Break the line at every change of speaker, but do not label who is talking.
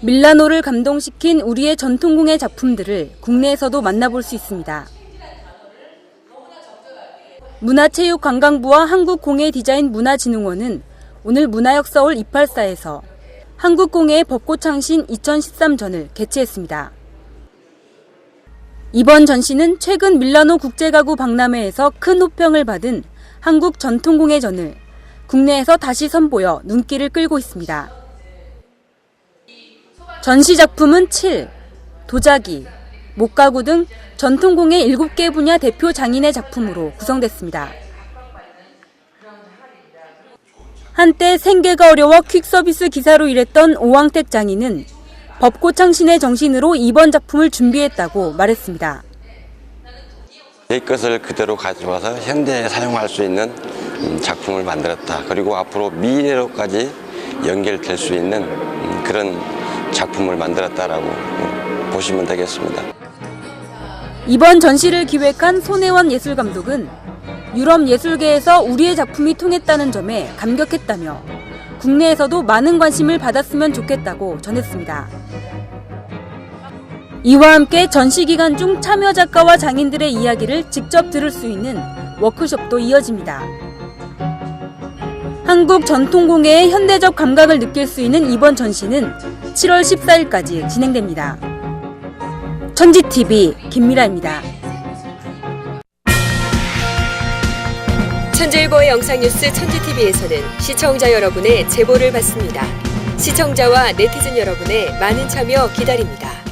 밀라노를 감동시킨 우리의 전통공예 작품들을 국내에서도 만나볼 수 있습니다. 문화체육관광부와 한국공예디자인문화진흥원은 오늘 문화역 서울 284에서 한국공예의 벚꽃 창신 2013전을 개최했습니다. 이번 전시는 최근 밀라노 국제가구 박람회에서 큰 호평을 받은 한국 전통공예전을 국내에서 다시 선보여 눈길을 끌고 있습니다. 전시 작품은 7, 도자기, 목가구 등 전통공예 7개 분야 대표 장인의 작품으로 구성됐습니다. 한때 생계가 어려워 퀵서비스 기사로 일했던 오왕택 장인은 벚꽃창신의 정신으로 이번 작품을 준비했다고 말했습니다.
내 것을 그대로 가져와서 현대에 사용할 수 있는 음, 작품을 만들었다. 그리고 앞으로 미래로까지 연결될 수 있는 음, 그런 작품을 만들었다라고 음, 보시면 되겠습니다.
이번 전시를 기획한 손혜원 예술감독은 유럽 예술계에서 우리의 작품이 통했다는 점에 감격했다며 국내에서도 많은 관심을 받았으면 좋겠다고 전했습니다. 이와 함께 전시 기간 중 참여 작가와 장인들의 이야기를 직접 들을 수 있는 워크숍도 이어집니다. 한국 전통공예의 현대적 감각을 느낄 수 있는 이번 전시는 7월 14일까지 진행됩니다. 천지TV 김미라입니다.
천재일보의 영상뉴스 천지TV에서는 시청자 여러분의 제보를 받습니다. 시청자와 네티즌 여러분의 많은 참여 기다립니다.